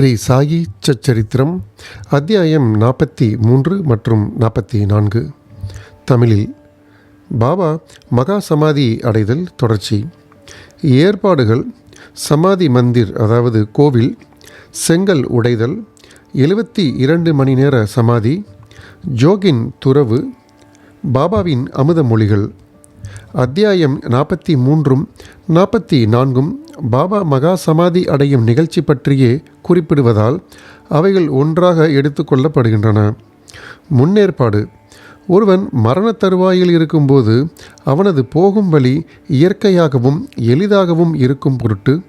ஸ்ரீ சாயி சச்சரித்திரம் அத்தியாயம் நாற்பத்தி மூன்று மற்றும் நாற்பத்தி நான்கு. தமிழில் பாபா மகா சமாதி அடைதல் தொடர்ச்சி. ஏற்பாடுகள் சமாதி மந்திர் அதாவது கோவில் செங்கல் உடைதல் எழுபத்தி இரண்டு மணி நேர சமாதி ஜோகின் துறவு பாபாவின் அமுத மொழிகள் அத்தியாயம் நாற்பத்தி மூன்றும் நாற்பத்தி நான்கும் பாபா மகா சமாதி அடையும் நிகழ்ச்சி பற்றியே குறிப்பிடுவதால் அவைகள் ஒன்றாக எடுத்துக்கொள்ளப்படுகின்றன முன்னேற்பாடு. ஒருவன் மரண தருவாயில் இருக்கும்போது அவனது போகும் வழி இயற்கையாகவும் எளிதாகவும் இருக்கும் பொருட்டு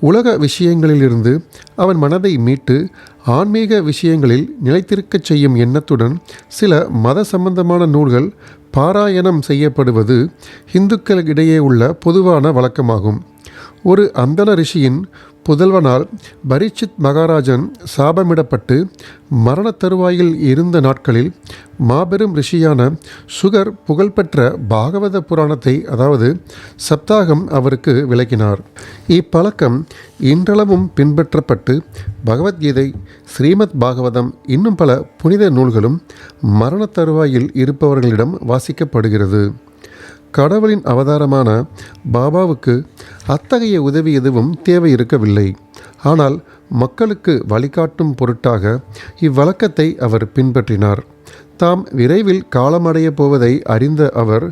உலக விஷயங்களிலிருந்து அவன் மனதை மீட்டு ஆன்மீக விஷயங்களில் நிலைத்திருக்கச் செய்யும் எண்ணத்துடன் சில மத சம்பந்தமான நூல்கள் பாராயணம் செய்யப்படுவது இந்துக்களிடையே உள்ள பொதுவான வழக்கமாகும். ஒரு அந்தன ரிஷியின் புதல்வனால் பரீட்சித் மகாராஜன் சாபமிடப்பட்டு மரணத் தருவாயில் இருந்த நாட்களில் மாபெரும் ரிஷியான சுகர் புகழ்பெற்ற பாகவத புராணத்தை அதாவது சப்தாகம் அவருக்கு விளக்கினார். இப்பழக்கம் இன்றளவும் பின்பற்றப்பட்டு பகவத்கீதை ஸ்ரீமத் பாகவதம் இன்னும் பல புனித நூல்களும் மரணத் தருவாயில் இருப்பவர்களிடம் வாசிக்கப்படுகிறது. கடவுளின் அவதாரமான பாபாவுக்கு அத்தகைய உதவி எதுவும் தேவை இருக்கவில்லை ஆனால் மக்களுக்கு வழிகாட்டும் பொருட்டாக இவ்வழக்கத்தை அவர் பின்பற்றினார். தாம் விரைவில் காலமடையப் போவதை அறிந்த அவர்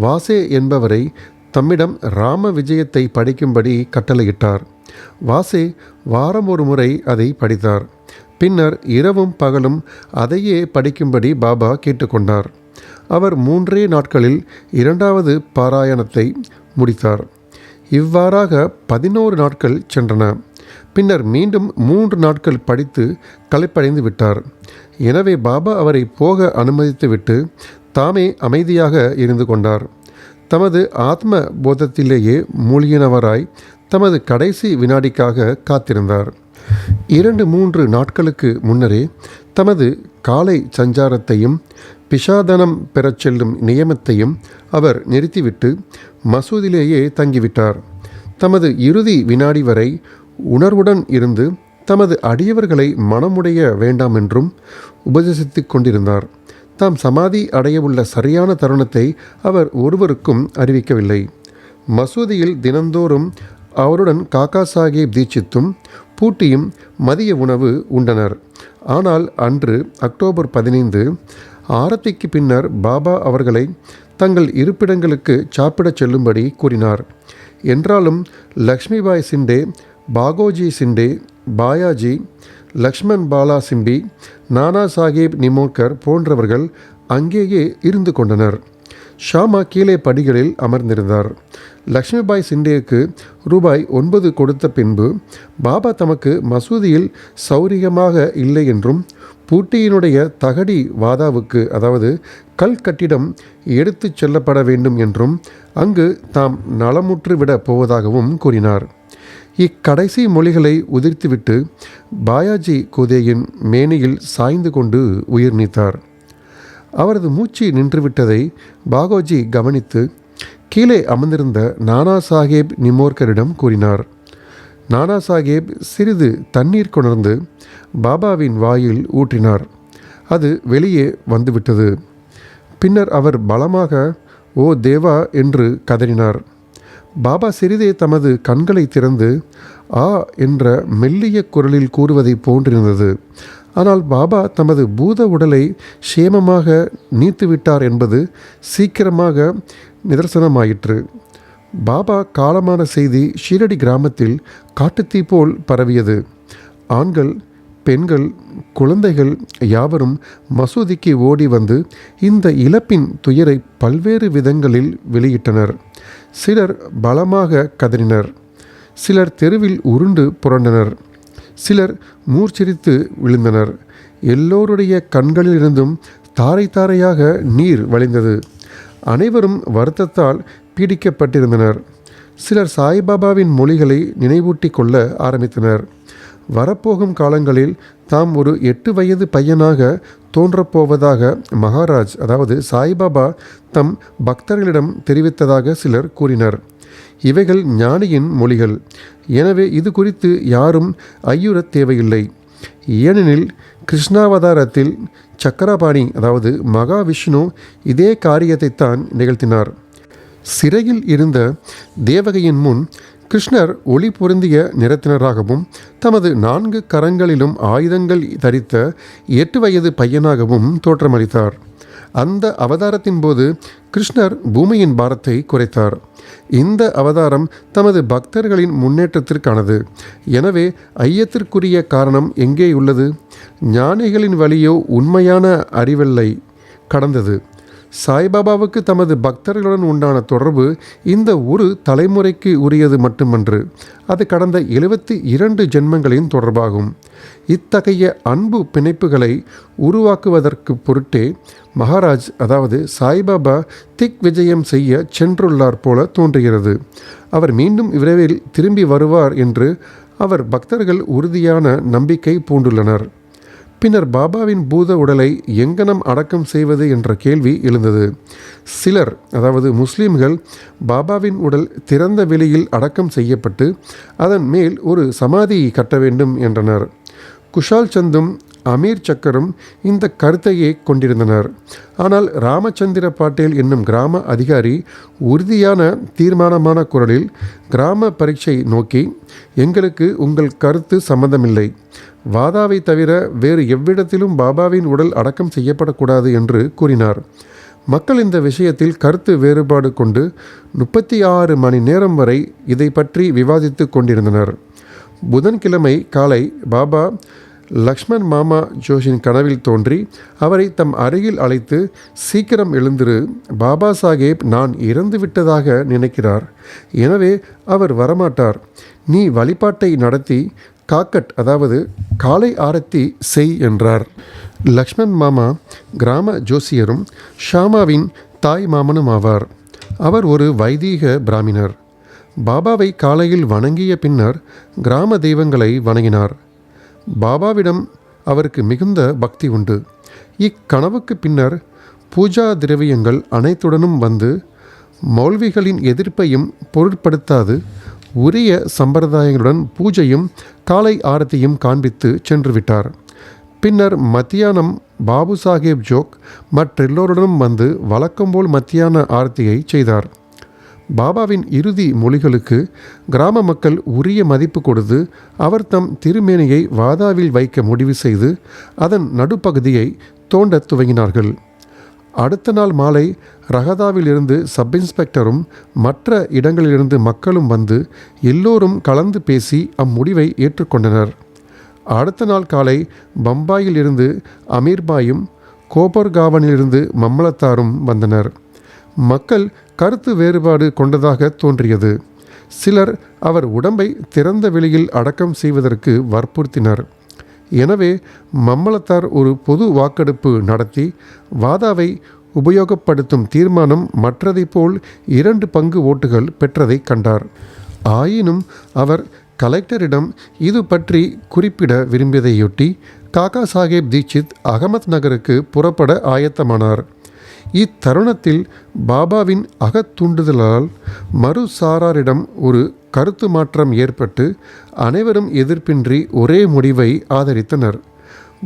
வாசே என்பவரை தம்மிடம் ராம விஜயத்தை படிக்கும்படி கட்டளையிட்டார். வாசே வாரம் ஒரு முறை அதை படித்தார். பின்னர் இரவும் பகலும் அதையே படிக்கும்படி பாபா கேட்டுக்கொண்டார். அவர் மூன்றே நாட்களில் இரண்டாவது பாராயணத்தை முடித்தார். இவ்வாறாக பதினோரு நாட்கள் சென்றன. பின்னர் மீண்டும் மூன்று நாட்கள் படித்து களைப்படைந்து விட்டார். எனவே பாபா அவரை போக அனுமதித்துவிட்டு தாமே அமைதியாக இருந்து கொண்டார். தமது ஆத்ம போதத்திலேயே மூழ்கினவராய் தமது கடைசி வினாடிக்காக காத்திருந்தார். இரண்டு மூன்று நாட்களுக்கு முன்னரே தமது காலை சஞ்சாரத்தையும் பிஷாதனம் பெறச் செல்லும் நியமத்தையும் அவர் நிறுத்திவிட்டு மசூதிலேயே தங்கிவிட்டார். தமது இறுதி வினாடி வரை உணர்வுடன் இருந்து தமது அடியவர்களை மனமுடைய வேண்டாம் என்றும் உபதேசித்து கொண்டிருந்தார். தாம் சமாதி அடையவுள்ள சரியான தருணத்தை அவர் ஒருவருக்கும் அறிவிக்கவில்லை. மசூதியில் தினந்தோறும் அவருடன் காக்கா சாஹேப் தீட்சித்தும் பூட்டியும் மதிய உணவு உண்டனர். ஆனால் அன்று அக்டோபர் பதினைந்து ஆரத்திக்கு பின்னர் பாபா அவர்களை தங்கள் இருப்பிடங்களுக்கு சாப்பிடச் செல்லும்படி கூறினார். என்றாலும் லக்ஷ்மிபாய் சிண்டே பாகோஜி சிண்டே பாயாஜி லக்ஷ்மண் பாலா சிம்பி நானா சாஹேப் நிமோக்கர் போன்றவர்கள் அங்கேயே இருந்து கொண்டனர். ஷாமா கீழே படிகளில் அமர்ந்திருந்தார். லக்ஷ்மிபாய் சிண்டேக்கு ரூபாய் ஒன்பது கொடுத்த பின்பு பாபா தமக்கு மசூதியில் சௌரியமாக இல்லை என்றும் பூட்டியினுடைய தகடி வாதாவுக்கு அதாவது கல் கட்டிடம் எடுத்துச் செல்லப்பட வேண்டும் என்றும் அங்கு தாம் நலமுற்றுவிடப் போவதாகவும் கூறினார். இக்கடைசி மொழிகளை உதிர்த்துவிட்டு பாயாஜி கோதேயின் மேனியில் சாய்ந்து கொண்டு உயிர் நீத்தார். அவரது மூச்சு நின்றுவிட்டதை பாகோஜி கவனித்து கீழே அமர்ந்திருந்த நானா சாஹேப் நிமோர்கரிடம் கூறினார். நானா சாஹேப் சிறிது தண்ணீர் கொணர்ந்து பாபாவின் வாயில் ஊற்றினார். அது வெளியே வந்துவிட்டது. பின்னர் அவர் பலமாக ஓ தேவா என்று கதறினார். பாபா சிறிதே தமது கண்களை திறந்து ஆ என்ற மெல்லிய குரலில் கூறுவதை போன்றிருந்தது. ஆனால் பாபா தமது பூத உடலை சேமமாக நீத்துவிட்டார் என்பது சீக்கிரமாக நிதர்சனமாயிற்று. பாபா காலமான செய்தி ஷீரடி கிராமத்தில் காட்டுத்தீ போல் பரவியது. ஆண்கள் பெண்கள் குழந்தைகள் யாவரும் மசூதிக்கு ஓடி வந்து இந்த இழப்பின் துயரை பல்வேறு விதங்களில் வெளியிட்டனர். சிலர் பலமாக கதறினர். சிலர் தெருவில் உருண்டு புரண்டனர். சிலர் மூர்ச்சரித்து விழுந்தனர். எல்லோருடைய கண்களிலிருந்தும் தாரை தாரையாக நீர் வழிந்தது. அனைவரும் வருத்தத்தால் பீடிக்கப்பட்டிருந்தனர். சிலர் சாய்பாபாவின் மொழிகளை நினைவூட்டி கொள்ள ஆரம்பித்தனர். வரப்போகும் காலங்களில் தாம் ஒரு எட்டு வயது பையனாக தோன்றப்போவதாக மகாராஜ் அதாவது சாய்பாபா தம் பக்தர்களிடம் தெரிவித்ததாக சிலர் கூறினர். இவைகள் ஞானியின் மொழிகள். எனவே இது குறித்து யாரும் ஐயுறத் தேவையில்லை. ஏனெனில் கிருஷ்ணாவதாரத்தில் சக்கரபாணி அதாவது மகாவிஷ்ணு இதே காரியத்தைத்தான் நிகழ்த்தினார். சிறையில் இருந்த தேவகையின் முன் கிருஷ்ணர் ஒளி பொருந்திய நிறத்தினராகவும் தமது நான்கு கரங்களிலும் ஆயுதங்கள் தரித்த எட்டு வயது பையனாகவும் தோற்றமளித்தார். அந்த அவதாரத்தின் போது கிருஷ்ணர் பூமியின் பாரத்தை குறைத்தார். இந்த அவதாரம் தமது பக்தர்களின் முன்னேற்றத்திற்கானது. எனவே ஐயத்திற்குரிய காரணம் எங்கே உள்ளது? ஞானிகளின் வழியோ உண்மையான அறிவெல்லை. கடந்தது. சாய்பாபாவுக்கு தமது பக்தர்களுடன் உண்டான தொடர்பு இந்த ஒரு தலைமுறைக்கு உரியது மட்டுமன்று. அது கடந்த எழுபத்தி இரண்டு ஜென்மங்களின் தொடர்பாகும். இத்தகைய அன்பு பிணைப்புகளை உருவாக்குவதற்கு பொருட்டே மகாராஜ் அதாவது சாய்பாபா திக் விஜயம் செய்ய சென்றுள்ளார் போல தோன்றுகிறது. அவர் மீண்டும் விரைவில் திரும்பி வருவார் என்று அவர் பக்தர்கள் உறுதியான நம்பிக்கை பூண்டுள்ளனர். பின்னர் பாபாவின் பூத உடலை எங்கனம் அடக்கம் செய்வது என்ற கேள்வி எழுந்தது. சிலர் அதாவது முஸ்லிம்கள் பாபாவின் உடல் திறந்த வெளியில் அடக்கம் செய்யப்பட்டு அதன் மேல் ஒரு சமாதி கட்ட வேண்டும் என்றனர். குஷால் சந்தும் அமீர் சக்கரும் இந்த கருத்தையே கொண்டிருந்தனர். ஆனால் ராமச்சந்திர பாட்டேல் என்னும் கிராம அதிகாரி உறுதியான தீர்மானமான குரலில் கிராம பரீட்சை நோக்கி எங்களுக்கு உங்கள் கருத்து சம்பந்தமில்லை. வாதாவை தவிர வேறு எவ்விடத்திலும் பாபாவின் உடல் அடக்கம் செய்யப்படக்கூடாது என்று கூறினார். மக்கள் இந்த விஷயத்தில் கருத்து வேறுபாடு கொண்டு முப்பத்தி ஆறு மணி நேரம் வரை இதை பற்றி விவாதித்து கொண்டிருந்தனர். புதன்கிழமை காலை பாபா லக்ஷ்மண் மாமா ஜோஷின் கனவில் தோன்றி அவரை தம் அருகில் அழைத்து சீக்கிரம் எழுந்திரு பாபா சாஹேப் நான் இறந்து விட்டதாக நினைக்கிறார். எனவே அவர் வரமாட்டார். நீ வழிபாட்டை நடத்தி காக்கட் அதாவது காலை ஆரத்தி செய் என்றார். லக்ஷ்மண் மாமா கிராம ஜோசியரும் ஷாமாவின் தாய் மாமனும் ஆவார். அவர் ஒரு வைதீக பிராமினர். பாபாவை காலையில் வணங்கிய பின்னர் கிராம தெய்வங்களை வணங்கினார். பாபாவிடம் அவருக்கு மிகுந்த பக்தி உண்டு. இக்கனவுக்கு பின்னர் பூஜா திரவியங்கள் அனைத்துடனும் வந்து மௌல்விகளின் எதிர்ப்பையும் பொருட்படுத்தாது உரிய சம்பிரதாயங்களுடன் பூஜையும் காலை ஆரத்தியும் காண்பித்து சென்று விட்டார் பின்னர் மத்தியானம் பாபு சாஹேப் ஜோக் மற்றெல்லோருடனும் வந்து வழக்கம்போல் மத்தியான ஆரத்தியை செய்தார். பாபாவின் இறுதி மொழிகளுக்கு கிராம மக்கள் உரிய மதிப்பு கொடுத்து அவர் தம் திருமேனியை வாதாவில் வைக்க முடிவு செய்து அதன் நடுப்பகுதியை தோண்டத் துவங்கினார்கள். அடுத்த நாள் மாலை ரகதாவிலிருந்து சப் இன்ஸ்பெக்டரும் மற்ற இடங்களிலிருந்து மக்களும் வந்து எல்லோரும் கலந்து பேசி அம்முடிவை ஏற்றுக்கொண்டனர். அடுத்த நாள் காலை பம்பாயிலிருந்து அமீர்பாயும் கோபர்காவனிலிருந்து மம்மலத்தாரும் வந்தனர். மக்கள் கருத்து வேறுபாடு கொண்டதாக தோன்றியது. சிலர் அவர் உடம்பை திறந்த வெளியில் அடக்கம் செய்வதற்கு வற்புறுத்தினர். எனவே மம்மலத்தார் ஒரு பொது வாக்கெடுப்பு நடத்தி வாதாவை உபயோகப்படுத்தும் தீர்மானம் மற்றதைப் போல் இரண்டு பங்கு ஓட்டுகள் பெற்றதை கண்டார். ஆயினும் அவர் கலெக்டரிடம் இது பற்றி குறிப்பிட விரும்பியதையொட்டி காக்கா சாஹேப் தீட்சித் அகமத் நகருக்கு புறப்பட ஆயத்தமானார். இத்தருணத்தில் பாபாவின் அகத்தூண்டுதலால் மறுசாராரிடம் ஒரு கருத்து மாற்றம் ஏற்பட்டு அனைவரும் எதிர்ப்பின்றி ஒரே முடிவை ஆதரித்தனர்.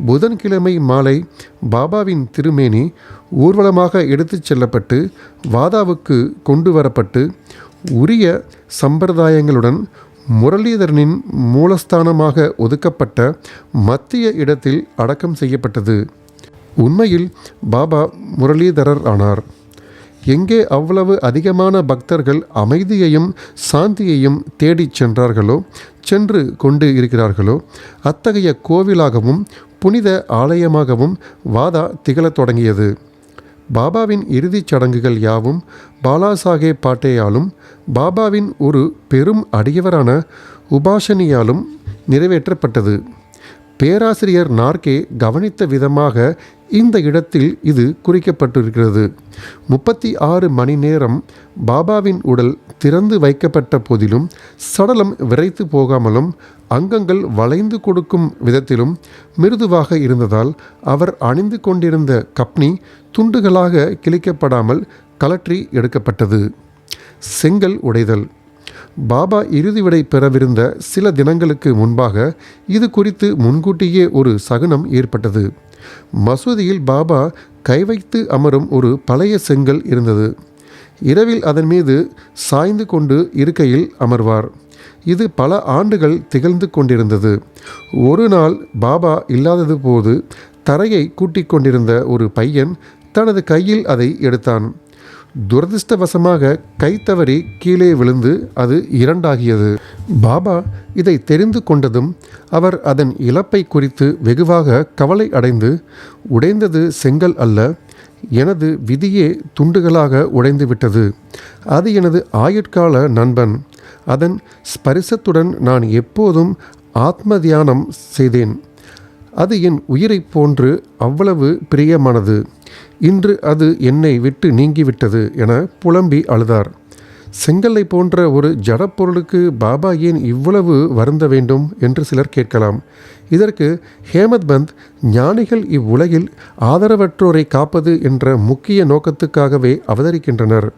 புதன்கிழமை மாலை பாபாவின் திருமேனி ஊர்வலமாக எடுத்துச் செல்லப்பட்டு வாதாவுக்கு கொண்டு வரப்பட்டு உரிய சம்பிரதாயங்களுடன் முரளிதரனின் மூலஸ்தானமாக ஒதுக்கப்பட்ட மத்திய இடத்தில் அடக்கம் செய்யப்பட்டது. உண்மையில் பாபா முரளிதரர் ஆனார். எங்கே அவ்வளவு அதிகமான பக்தர்கள் அமைதியையும் சாந்தியையும் தேடிச் சென்றார்களோ சென்று கொண்டு இருக்கிறார்களோ அத்தகைய கோவிலாகவும் புனித ஆலயமாகவும் வாதா திகழத் தொடங்கியது. பாபாவின் இறுதிச் சடங்குகள் யாவும் பாலாசாஹேப் பாட்டேயாலும் பாபாவின் ஒரு பெரும் அடியவரான உபாஷனியாலும் நிறைவேற்றப்பட்டது. பேராசிரியர் நார்கே கவனித்த விதமாக இந்த இடத்தில் இது குறிக்கப்பட்டிருக்கிறது. முப்பத்தி ஆறு மணி நேரம் பாபாவின் உடல் திறந்து வைக்கப்பட்ட போதிலும் சடலம் விரைத்து போகாமலும் அங்கங்கள் வளைந்து கொடுக்கும் விதத்திலும் மிருதுவாக இருந்ததால் அவர் அணிந்து கொண்டிருந்த கப்னி துண்டுகளாக கிழிக்கப்படாமல் கலற்றி எடுக்கப்பட்டது. செங்கல் உடைதல். பாபா இறுதி விடை பெறவிருந்த சில தினங்களுக்கு முன்பாக இது குறித்து முன்கூட்டியே ஒரு சகுனம் ஏற்பட்டது. மசூதியில் பாபா கை வைத்து அமரும் ஒரு பழைய செங்கல் இருந்தது. இரவில் அதன் மீது சாய்ந்து கொண்டு இருக்கையில் அமர்வார். இது பல ஆண்டுகள் திகழ்ந்து கொண்டிருந்தது. ஒரு நாள் பாபா இல்லாதது போது தரையை கூட்டிக் கொண்டிருந்த ஒரு பையன் தனது கையில் அதை எடுத்தான். துரதிர்ஷ்டவசமாக கை தவறி கீழே விழுந்து அது இரண்டாகியது. பாபா இதை தெரிந்து கொண்டதும் அவர் அதன் இழப்பை குறித்து வெகுவாக கவலை அடைந்து உடைந்தது செங்கல் அல்ல எனது விதியே துண்டுகளாக உடைந்து விட்டது. அது எனது ஆயுட்கால நண்பன். அதன் ஸ்பரிசத்துடன் நான் எப்போதும் ஆத்ம தியானம் செய்தேன். அது என் உயிரைப் போன்று அவ்வளவு பிரியமானது. இன்று அது என்னை விட்டு நீங்கிவிட்டது என புலம்பி அழுதார். செங்கல்லை போன்ற ஒரு ஜடப்பொருளுக்கு பாபா ஏன் இவ்வளவு வருந்த வேண்டும் என்று சிலர் கேட்கலாம். இதற்கு ஹேமத் பந்த் ஞானிகள் இவ்வுலகில் ஆதரவற்றோரை காப்பது என்ற முக்கிய நோக்கத்துக்காகவே அவதரிக்கின்றனர்.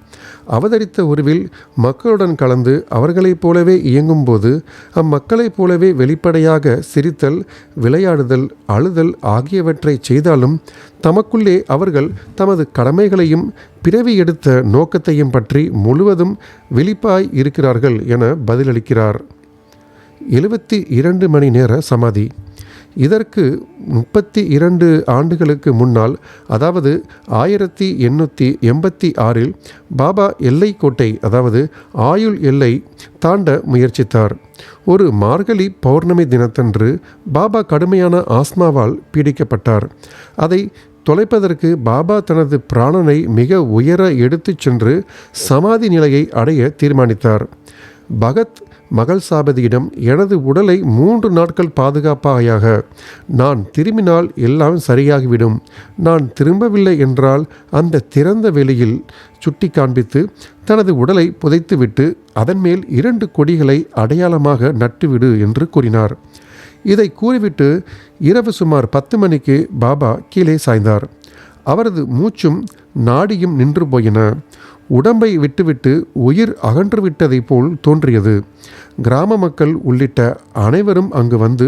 அவதரித்த உருவில் மக்களுடன் கலந்து அவர்களைப் போலவே இயங்கும்போது அம்மக்களைப் போலவே வெளிப்படையாக சிரித்தல் விளையாடுதல் அழுதல் ஆகியவற்றை செய்தாலும் தமக்குள்ளே அவர்கள் தமது கடமைகளையும் பிறவி எடுத்த நோக்கத்தையும் பற்றி முழுவதும் விழிப்பாய் இருக்கிறார்கள் என பதிலளிக்கிறார். எழுபத்தி இரண்டு மணி நேர சமாதி. இதற்கு முப்பத்தி இரண்டு ஆண்டுகளுக்கு முன்னால் அதாவது ஆயிரத்தி எண்ணூற்றி எண்பத்தி ஆறில் பாபா எல்லைக்கோட்டை அதாவது ஆயுள் எல்லை தாண்ட முயற்சித்தார். ஒரு மார்கழி பௌர்ணமி தினத்தன்று பாபா கடுமையான ஆஸ்மாவால் பீடிக்கப்பட்டார். அதை தொலைப்பதற்கு பாபா தனது பிராணனை மிக உயர எடுத்துச் சென்று சமாதி நிலையை அடைய தீர்மானித்தார். பகத் மகள் சாபதியிடம் எனது உடலை மூன்று நாட்கள் பாதுகாப்பாக நான் திரும்பினால் எல்லாம் சரியாகிவிடும். நான் திரும்பவில்லை என்றால் அந்த திறந்த வெளியில் சுட்டி காண்பித்து தனது உடலை புதைத்துவிட்டு அதன் மேல் இரண்டு கொடிகளை அடையாளமாக நட்டுவிடு என்று கூறினார். இதை கூறிவிட்டு இரவு சுமார் பத்து மணிக்கு பாபா கீழே சாய்ந்தார். அவரது மூச்சும் நாடியும் நின்று போயின. உடம்பை விட்டுவிட்டு உயிர் அகன்று விட்டதைப் போல் தோன்றியது. கிராம மக்கள் உள்ளிட்ட அனைவரும் அங்கு வந்து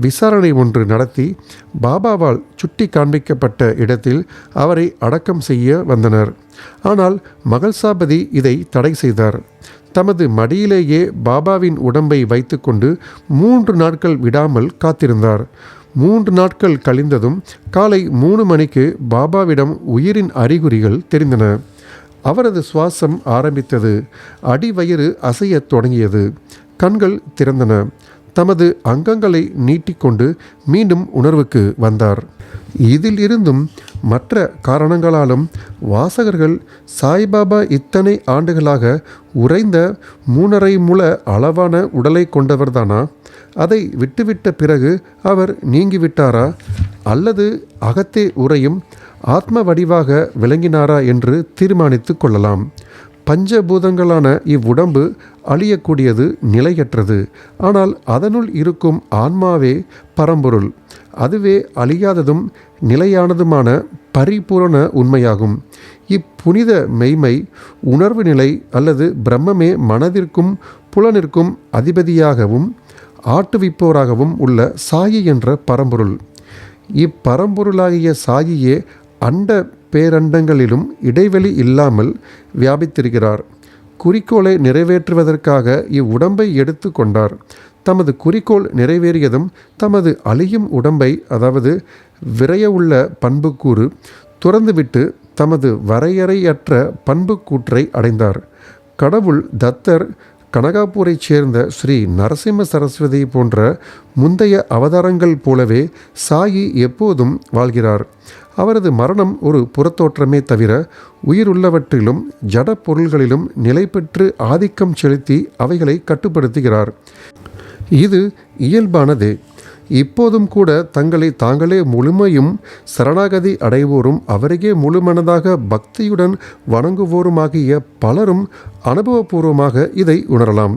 விசாரணை ஒன்று நடத்தி பாபாவால் சுட்டி காண்பிக்கப்பட்ட இடத்தில் அவரை அடக்கம் செய்ய வந்தனர். ஆனால் மகள் சாபதி இதை தடை செய்தார். தமது மடியிலேயே பாபாவின் உடம்பை வைத்துக்கொண்டு மூன்று நாட்கள் விடாமல் காத்திருந்தார். மூன்று நாட்கள் கழிந்ததும் காலை மூணு மணிக்கு பாபாவிடம் உயிரின் அறிகுறிகள் தெரிந்தன. அவரது சுவாசம் ஆரம்பித்தது. அடிவயிறு அசையத் தொடங்கியது. கண்கள் திறந்தன. தமது அங்கங்களை நீட்டிக்கொண்டு மீண்டும் உணர்வுக்கு வந்தார். இதில் இருந்தும் மற்ற காரணங்களாலும் வாசகர்கள் சாய்பாபா இத்தனை ஆண்டுகளாக உறைந்த மூணரை முழ அளவான உடலை கொண்டவர்தானா? அதை விட்டுவிட்ட பிறகு அவர் நீங்கிவிட்டாரா? அல்லது அகத்தே உறையும் ஆத்ம வடிவாக விளங்கினாரா என்று தீர்மானித்து கொள்ளலாம். பஞ்சபூதங்களான இவ்வுடம்பு அழியக்கூடியது நிலையற்றது. ஆனால் அதனுள் இருக்கும் ஆன்மாவே பரம்பொருள். அதுவே அழியாததும் நிலையானதுமான பரிபூரண உண்மையாகும். இப்புனித மெய்மை உணர்வு நிலை அல்லது பிரம்மமே மனதிற்கும் புலனிற்கும் அதிபதியாகவும் ஆட்டுவிப்போராகவும் உள்ள சாயி என்ற பரம்பொருள். இப்பரம்பொருளாகிய சாயியே அண்ட பேரண்டங்களிலும் இடைவெளி இல்லாமல் வியாபித்திருக்கிறார். குறிக்கோளை நிறைவேற்றுவதற்காக இவ்வுடம்பை எடுத்து கொண்டார். தமது குறிக்கோள் நிறைவேறியதும் தமது அழியும் உடம்பை அதாவது விரையவுள்ள பண்புக்கூறு துறந்துவிட்டு தமது வரையறையற்ற பண்புக்கூற்றை அடைந்தார். கடவுள் தத்தர் கனகாப்பூரைச் சேர்ந்த ஸ்ரீ நரசிம்ம சரஸ்வதி போன்ற முந்தைய அவதாரங்கள் போலவே சாயி எப்போதும் வாழ்கிறார். அவரது மரணம் ஒரு புறத்தோற்றமே தவிர உயிருள்ளவற்றிலும் ஜட பொருள்களிலும் நிலை பெற்று ஆதிக்கம் செலுத்தி அவைகளை கட்டுப்படுத்துகிறார். இது இயல்பானதே. இப்போதும் கூட தங்களை தாங்களே முழுமையும் சரணாகதி அடைவோரும் அவரையே முழுமனதாக பக்தியுடன் வணங்குவோருமாகிய பலரும் அனுபவபூர்வமாக இதை உணரலாம்.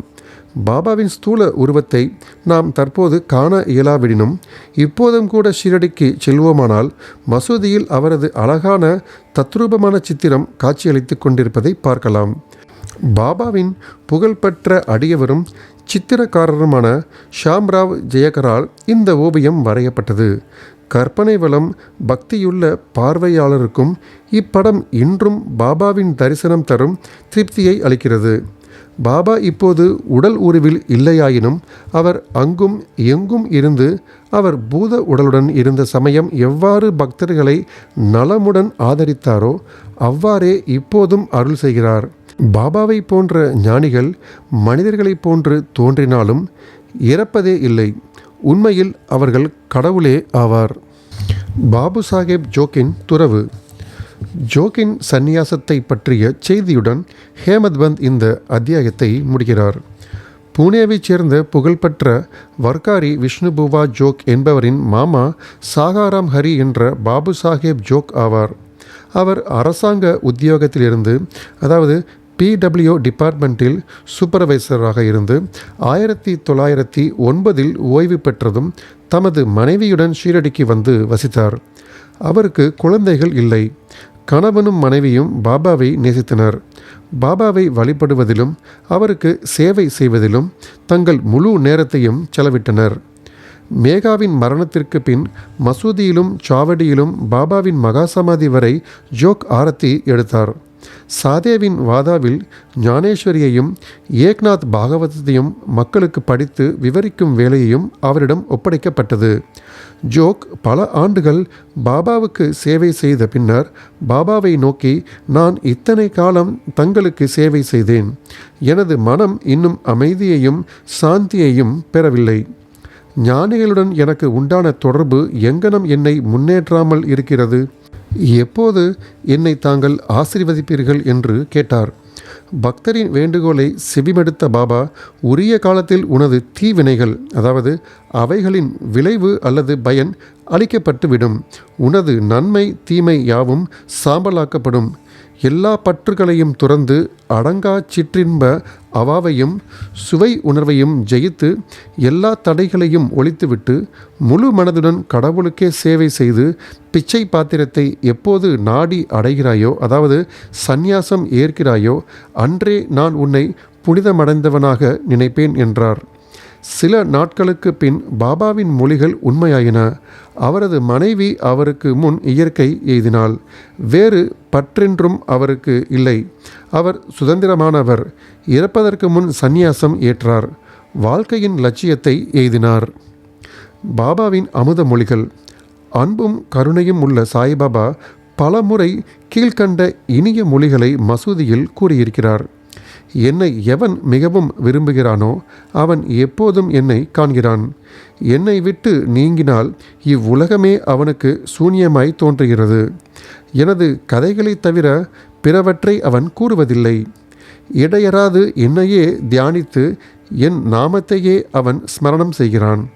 பாபாவின் ஸ்தூல உருவத்தை நாம் தற்போது காண இயலாவிடினும் இப்போதும் கூட ஷீரடிக்கு செல்வோமானால் மசூதியில் அவரது அழகான தத்ரூபமான சித்திரம் காட்சியளித்து கொண்டிருப்பதை பார்க்கலாம். பாபாவின் புகழ்பெற்ற அடியவரும் சித்திரக்காரருமான ஷாம்ராவ் ஜெயகரால் இந்த ஓவியம் வரையப்பட்டது. கற்பனை வளம் பக்தியுள்ள பார்வையாளருக்கும் இப்படம் இன்றும் பாபாவின் தரிசனம் தரும் திருப்தியை அளிக்கிறது. பாபா இப்போது உடல் உருவில் இல்லையாயினும் அவர் அங்கும் எங்கும் இருந்து அவர் பூத உடலுடன் இருந்த சமயம் எவ்வாறு பக்தர்களை நலமுடன் ஆதரித்தாரோ அவ்வாறே இப்போதும் அருள் செய்கிறார். பாபாவை போன்ற ஞானிகள் மனிதர்களைப் போன்று தோன்றினாலும் இறப்பதே இல்லை. உண்மையில் அவர்கள் கடவுளே ஆவார். பாபு சாஹேப் ஜோக்கின் துறவு. ஜோக்கின் சந்நியாசத்தை பற்றிய செய்தியுடன் ஹேமத்பந்த் இந்த அத்தியாயத்தை முடிக்கிறார். புனேவைச் சேர்ந்த புகழ்பெற்ற வர்க்காரி விஷ்ணுபுவா ஜோக் என்பவரின் மாமா சாகாராம் ஹரி என்ற பாபு சாஹேப் ஜோக் ஆவார். அவர் அரசாங்க உத்தியோகத்திலிருந்து அதாவது பிடபிள்யூ டிபார்ட்மெண்ட்டில் சூப்பர்வைசராக இருந்து ஆயிரத்தி தொள்ளாயிரத்தி ஒன்பதில் ஓய்வு பெற்றதும் தமது மனைவியுடன் ஷீரடிக்கு வந்து வசித்தார். அவருக்கு குழந்தைகள் இல்லை. கணவனும் மனைவியும் பாபாவை நேசித்தனர். பாபாவை வழிபடுவதிலும் அவருக்கு சேவை செய்வதிலும் தங்கள் முழு நேரத்தையும் செலவிட்டனர். மேகாவின் மரணத்திற்கு பின் மசூதியிலும் சாவடியிலும் பாபாவின் மகாசமாதி வரை ஜோக் ஆரத்தி எடுத்தார். சாதேவின் வாதாவில் ஞானேஸ்வரியையும் ஏக்நாத் பாகவதத்தையும் மக்களுக்கு படித்து விவரிக்கும் வேலையையும் அவரிடம் ஒப்படைக்கப்பட்டது. ஜோக் பல ஆண்டுகள் பாபாவுக்கு சேவை செய்த பின்னர் பாபாவை நோக்கி நான் இத்தனை காலம் தங்களுக்கு சேவை செய்தேன். எனது மனம் இன்னும் அமைதியையும் சாந்தியையும் பெறவில்லை. ஞானிகளுடன் எனக்கு உண்டான தொடர்பு எங்கனம் என்னை முன்னேற்றாமல் இருக்கிறது? எப்போது என்னை தாங்கள் ஆசீர்வதிப்பீர்கள் என்று கேட்டார். பக்தரின் வேண்டுகோளை செவிமடுத்த பாபா உரிய காலத்தில் உனது தீவினைகள் அதாவது அவைகளின் விளைவு அல்லது பயன் அளிக்கப்பட்டுவிடும். உனது நன்மை தீமை யாவும் சாம்பலாக்கப்படும். எல்லா பற்றுகளையும் துறந்து அடங்கா சிற்றின்ப அவாவையும் சுவை உணர்வையும் ஜெயித்து எல்லா தடைகளையும் ஒழித்துவிட்டு முழு மனதுடன் கடவுளுக்கே சேவை செய்து பிச்சை பாத்திரத்தை எப்போது நாடி அடைகிறாயோ அதாவது சந்நியாசம் ஏற்கிறாயோ அன்றே நான் உன்னை புனிதமடைந்தவனாக நினைப்பேன் என்றார். சில நாட்களுக்கு பின் பாபாவின் மொழிகள் உண்மையாயின. அவரது மனைவி அவருக்கு முன் இயற்கை எய்தினாள். வேறு பற்றென்றும் அவருக்கு இல்லை. அவர் சுதந்திரமானவர். இறப்பதற்கு முன் சந்நியாசம் ஏற்றார். வாழ்க்கையின் லட்சியத்தை எய்தினார். பாபாவின் அமுத மொழிகள். அன்பும் கருணையும் உள்ள சாய்பாபா பலமுறை கீழ்கண்ட இனிய மொழிகளை மசூதியில் கூறியிருக்கிறார். என்னை எவன் மிகவும் விரும்புகிறானோ அவன் எப்போதும் என்னை காண்கிறான். என்னை விட்டு நீங்கினால் இவ்வுலகமே அவனுக்கு சூன்யமாய் தோன்றுகிறது. எனது கதைகளைத் தவிர பிறவற்றை அவன் கூறுவதில்லை. இடையறாது என்னையே தியானித்து என் நாமத்தையே அவன் ஸ்மரணம் செய்கிறான்.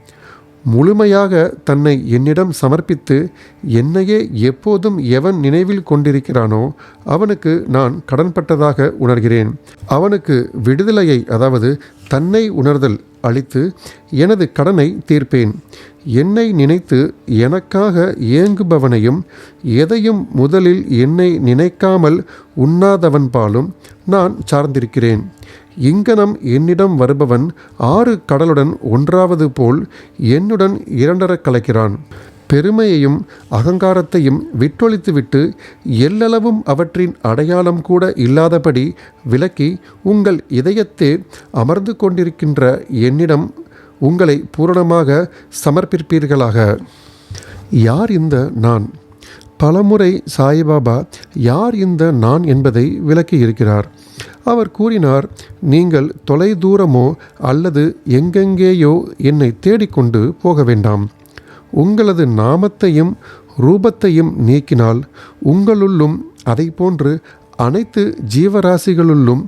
முழுமையாக தன்னை என்னிடம் சமர்ப்பித்து என்னையே எப்போதும் எவன் நினைவில் கொண்டிருக்கிறானோ அவனுக்கு நான் கடன்பட்டதாக உணர்கிறேன். அவனுக்கு விடுதலையை அதாவது தன்னை உணர்தல் அளித்து எனது கடனை தீர்ப்பேன். என்னை நினைத்து எனக்காக ஏங்குபவனையும் எதையும் முதலில் என்னை நினைக்காமல் உண்ணாதவன் பாலும் நான் சார்ந்திருக்கிறேன். இங்கனம் என்னிடம் வருபவன் ஆறு கடலுடன் ஒன்றாவது போல் என்னுடன் இரண்டரக் கலக்கிறான். பெருமையையும் அகங்காரத்தையும் விட்டொழித்துவிட்டு எல்லளவும் அவற்றின் அடையாளம் கூட இல்லாதபடி விலக்கி உங்கள் இதயத்தே அமர்ந்து கொண்டிருக்கின்ற என்னிடம் உங்களை பூரணமாக சமர்ப்பிப்பீர்களாக. யார் இந்த நான்? பலமுறை சாய்பாபா யார் இந்த நான் என்பதை விளக்கியிருக்கிறார் அவர் கூறினார் நீங்கள் தொலைதூரமோ அல்லது எங்கெங்கேயோ என்னை தேடிக்கொண்டு போக வேண்டாம். உங்களது நாமத்தையும் ரூபத்தையும் நீக்கினால் உங்களுள்ளும் அதை போன்று அனைத்து ஜீவராசிகளுள்ளும்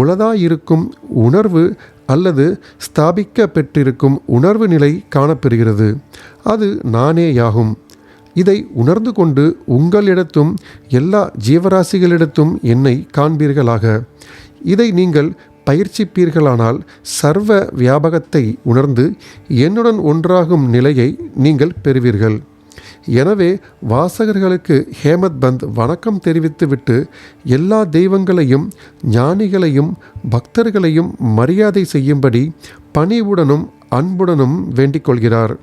உளதாயிருக்கும் உணர்வு அல்லது ஸ்தாபிக்க பெற்றிருக்கும் உணர்வு நிலை காணப்பெறுகிறது. அது நானேயாகும். இதை உணர்ந்து கொண்டு உங்களிடத்தும் எல்லா ஜீவராசிகளிடத்தும் என்னை காண்பீர்களாக. இதை நீங்கள் பயிற்சிப்பீர்களானால் சர்வ வியாபகத்தை உணர்ந்து என்னுடன் ஒன்றாகும் நிலையை நீங்கள் பெறுவீர்கள். எனவே வாசகர்களுக்கு ஹேமத் பந்த் வணக்கம் தெரிவித்துவிட்டு எல்லா தெய்வங்களையும் ஞானிகளையும் பக்தர்களையும் மரியாதை செய்யும்படி பணிவுடனும் அன்புடனும் வேண்டிக் கொள்கிறார்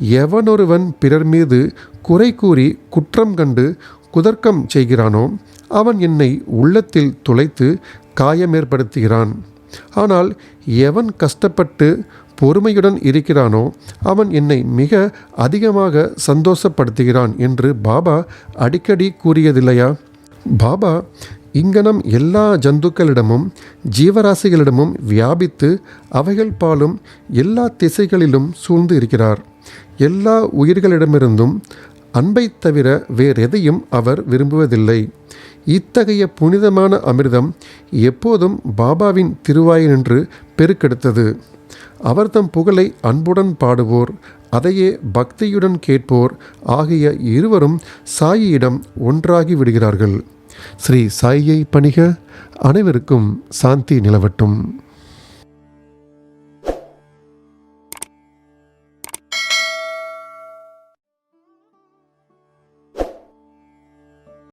எவனொருவன் பிறர் மீது குறை கூறி குற்றம் கண்டு குதர்க்கம் செய்கிறானோ அவன் என்னை உள்ளத்தில் துளைத்து காயம் ஏற்படுத்துகிறான். ஆனால் எவன் கஷ்டப்பட்டு பொறுமையுடன் இருக்கிறானோ அவன் என்னை மிக அதிகமாக சந்தோஷப்படுத்துகிறான் என்று பாபா அடிக்கடி கூறியதில்லையா? பாபா இங்கனம் எல்லா ஜந்துக்களிடமும் ஜீவராசிகளிடமும் வியாபித்து அவைகள் பாலும் எல்லா திசைகளிலும் சூழ்ந்து இருக்கிறார். எல்லா உயிர்களிடமிருந்தும் அன்பைத் தவிர வேறெதையும் அவர் விரும்புவதில்லை. இத்தகைய புனிதமான அமிர்தம் எப்போதும் பாபாவின் திருவாயினின்று பெருக்கெடுத்தது. அவர் தம் புகழை அன்புடன் பாடுவோர் அதையே பக்தியுடன் கேட்போர் ஆகிய இருவரும் சாயியிடம் ஒன்றாகி விடுகிறார்கள். ஸ்ரீ சாயியை பணிக அனைவருக்கும் சாந்தி நிலவட்டும்.